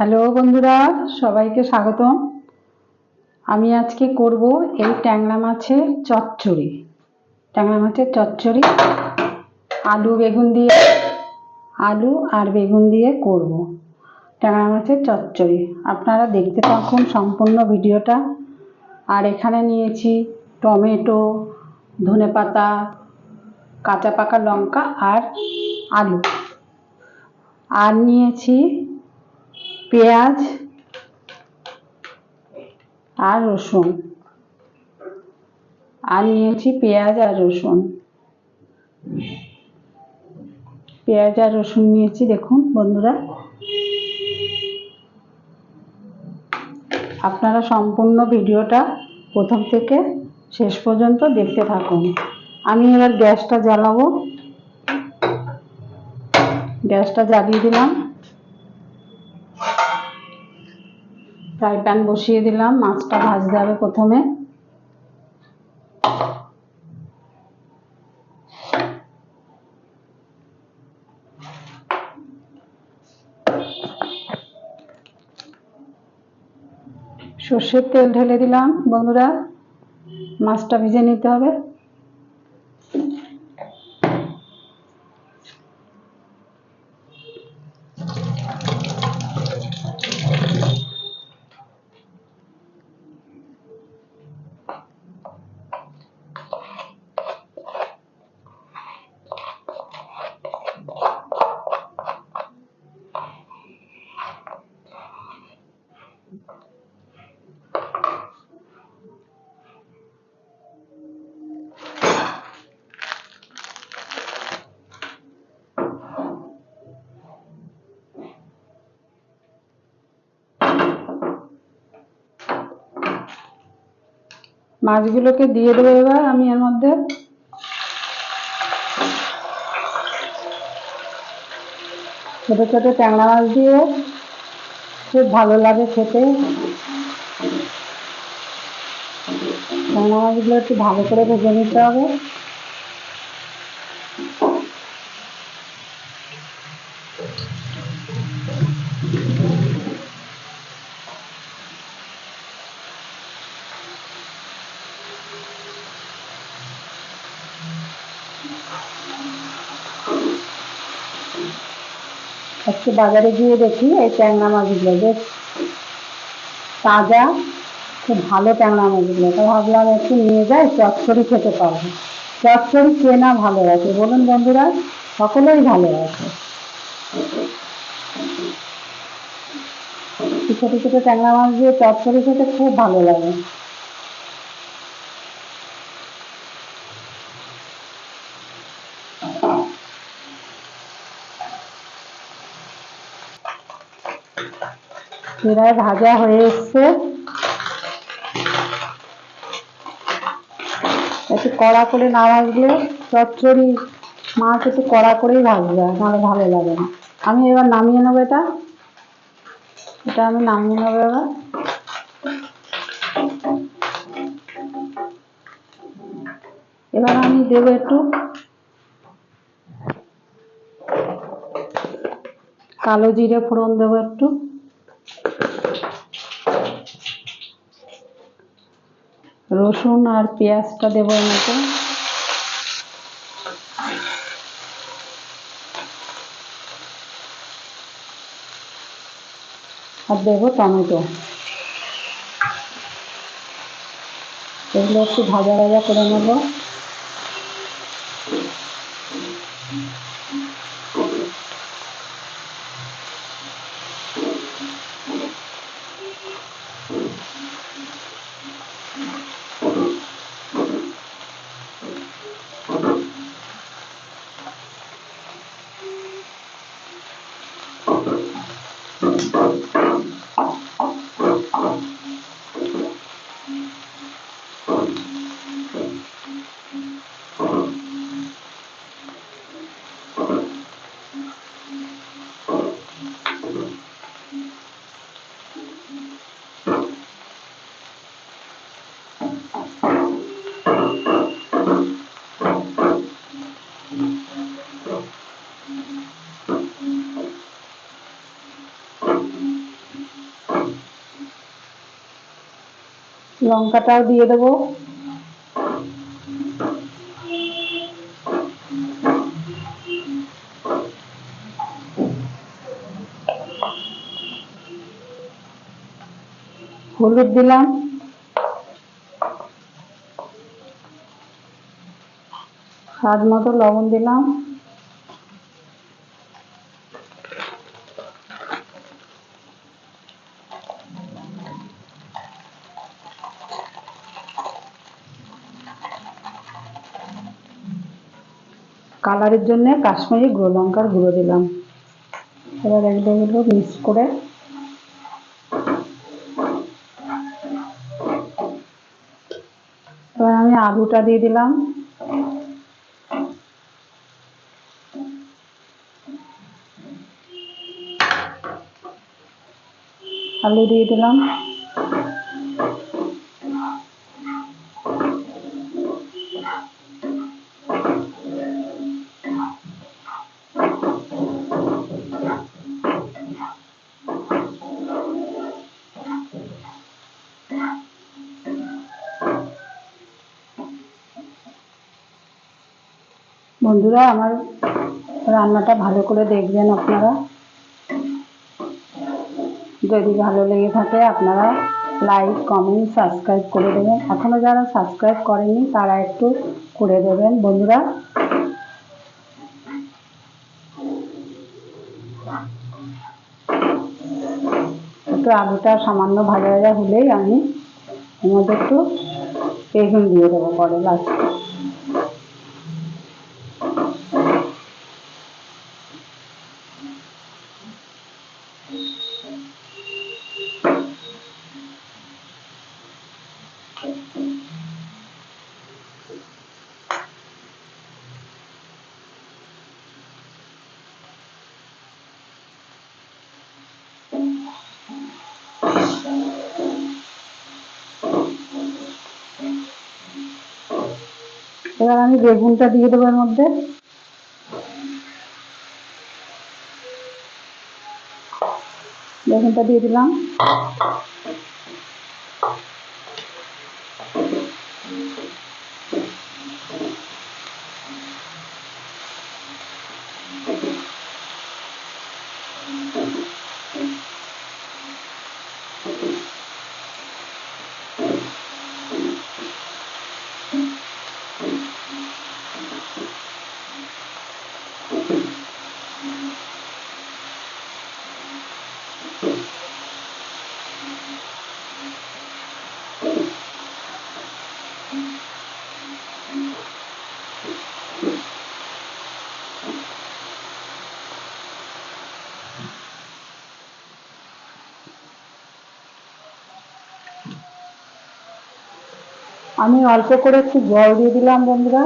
Hello বন্ধুরা, সবাইকে স্বাগতম। আমি আজকে করব এই ট্যাংরা মাছের চচ্চড়ি। ট্যাংরা মাছের চচ্চড়ি, আলু বেগুন দিয়ে, আলু আর বেগুন দিয়ে করব। ট্যাংরা মাছের চচ্চড়ি, আপনারা দেখতে থাকুন সম্পূর্ণ ভিডিওটা। আর এখানে নিয়েছি টমেটো ধনেপাতা কাঁচা পাকা লঙ্কা আর আলু। আর নিয়েছি পেঁয়াজ আর রসুন। আর নিয়েছি পেঁয়াজ আর রসুন। পেঁয়াজ আর রসুন নিয়েছি, দেখুন বন্ধুরা। আপনারা সম্পূর্ণ ভিডিওটা প্রথম থেকে শেষ পর্যন্ত দেখতে থাকুন। আমি এবার গ্যাসটা জ্বালাবো। গ্যাসটা জ্বালিয়ে দিলাম। ফ্রাই প্যান বসিয়ে দিলাম, মাছটা ভাজতে হবে প্রথমে। সর্ষের তেল ঢেলে দিলাম, বন্ধুরা। মাছটা ভেজে নিতে হবে। মাছগুলোকে দিয়ে দেবো এবার আমি এর মধ্যে। ছোটো ছোটো ট্যাংরা মাছ দিয়ে খুব ভালো লাগে খেতে। ট্যাংরা মাছগুলো একটু ভালো করে ভেজে নিতে হবে। আজকে বাজারে গিয়ে দেখি, এই ট্যাংরা মাছগুলো। বেশ তাজা, খুব ভালো ট্যাংরা মাছগুলো। তো ভাবলাম একটু নিয়ে যাই, চচ্চড়ি খেতে পারব। চচ্চড়ি কে না ভালো আছে। বলুন বন্ধুরা, সকলেই ভালো আছে। ছোটো ছোটো ট্যাংরা মাছ দিয়ে চচ্চড়ি খেতে খুব ভালো লাগে। প্রায় ভাজা হয়ে এসছে। একটু কড়া করে না ভাজলে চচ্চড়ি মাছ একটু কড়া করেই ভাজবে, নাহলে ভালো লাগে না। আমি এবার নামিয়ে নেব এটা। এটা আমি নামিয়ে নেব এবার। এবার আমি দেবো একটু কালো জিরে ফোড়ন দেবো একটু। রসুন আর পেঁয়াজটা দেবো এর মতো আর দেবো টমেটো। এগুলো একটু ভাজা ভাজা করে নেব। লঙ্কাটাও দিয়ে দেব। হলুদ দিলাম। স্বাদ মতো লবণ দিলাম। কালারের জন্য কাশ্মীরি গুঁড়ো লঙ্কার গুঁড়ো দিলাম। এবার একদম এগুলো মিক্স করে এবার আমি আলুটা দিয়ে দিলাম। আলু দিয়ে দিলাম। বন্ধুরা, আমার রান্নাটা ভালো করে দেখবেন আপনারা। যদি ভালো লেগে থাকে, আপনারা লাইক কমেন্ট সাবস্ক্রাইব করে দেবেন। এখনও যারা সাবস্ক্রাইব করেনি তারা একটু করে দেবেন। বন্ধুরা, একটু আলুটা সামান্য ভাজা ভাজা হলেই আমি মধ্যে একটু বেগুন দিয়ে দেবো পরে লাস্টে এবার আমি বেগুনটা দিয়ে দেবো এর মধ্যে। বেগুনটা দিয়ে দিলাম। আমি অল্প করে একটু জল দিয়ে দিলাম, বন্ধুরা।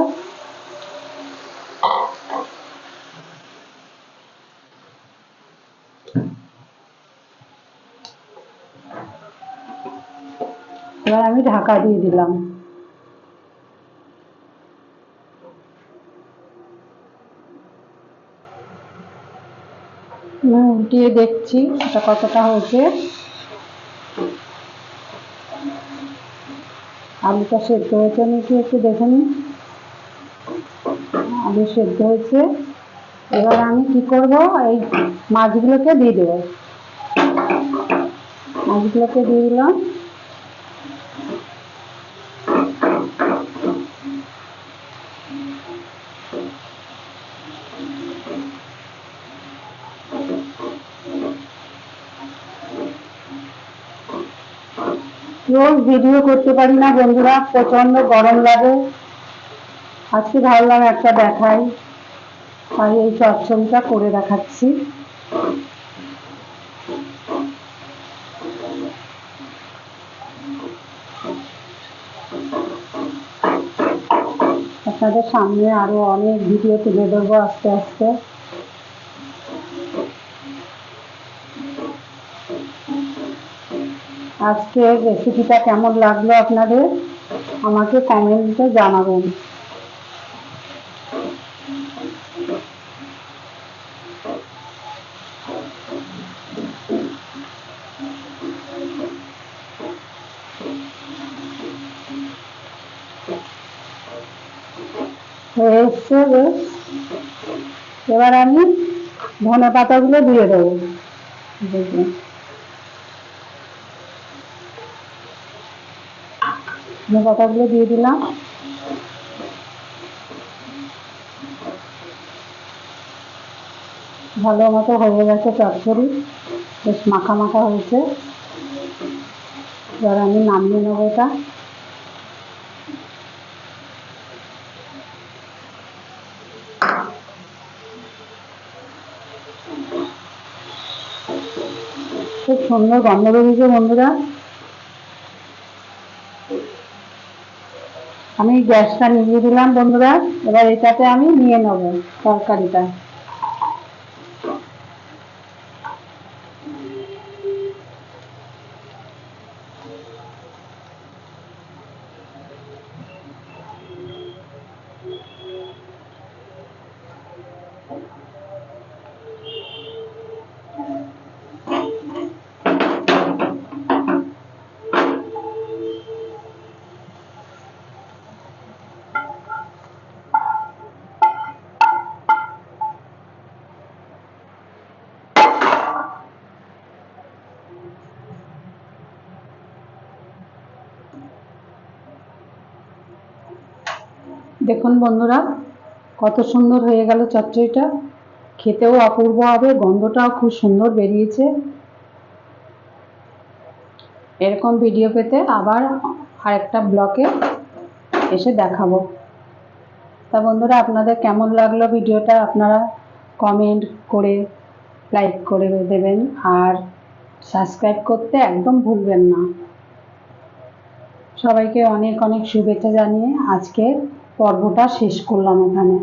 এবার আমি ঢাকা দিয়ে দিলাম। উল্টিয়ে দেখছি এটা কতটা হয়েছে। আলুটা সেদ্ধ হয়েছে নাকি একটু দেখে নিন আলু সেদ্ধ হয়েছে। এবার আমি কি করব? এই মাছগুলোকে দিয়ে দেবো। মাছগুলোকে দিয়ে দিলাম। রোজ ভিডিও করতে পারি না, বন্ধুরা প্রচণ্ড গরম লাগে। আজকে ভাবলাম একটা দেখাই, তাই এই চচ্চড়িটা করে দেখাচ্ছি। আপনাদের সামনে আরও অনেক ভিডিও তুলে ধরবো আস্তে আস্তে। আজকের রেসিপিটা কেমন লাগল আপনাদের? আমাকে কমেন্টে জানাবেন। হয়েছে এবার আমি ধনে পাতাগুলো দিয়ে দেবো। ধনে পাতাগুলো দিয়ে দিলাম। ভালো মতো হয়ে গেছে চচ্চড়ি। বেশ মাখা মাখা হয়েছে। এবার আমি নামিয়ে নেব এটা। খুব সুন্দর গন্ধ বেরিয়েছে বন্ধুরা। আমি গ্যাসটা নিভিয়ে দিলাম বন্ধুরা এবার এটাতে আমি নিয়ে নেব তরকারিটা। দেখুন বন্ধুরা, কত সুন্দর হয়ে গেল চচ্চড়িটা। খেতেও অপূর্ব হবে, গন্ধটাও খুব সুন্দর বেরিয়েছে। এরকম ভিডিও পেতে আবার আরেকটা ব্লকে এসে দেখাবো। তা বন্ধুরা, আপনাদের কেমন লাগল ভিডিওটা আপনারা কমেন্ট করে লাইক করে দেবেন। আর সাবস্ক্রাইব করতে একদম ভুলবেন না। সবাইকে অনেক অনেক শুভেচ্ছা জানিয়ে আজকে পর্বটা শেষ করলাম এখানে।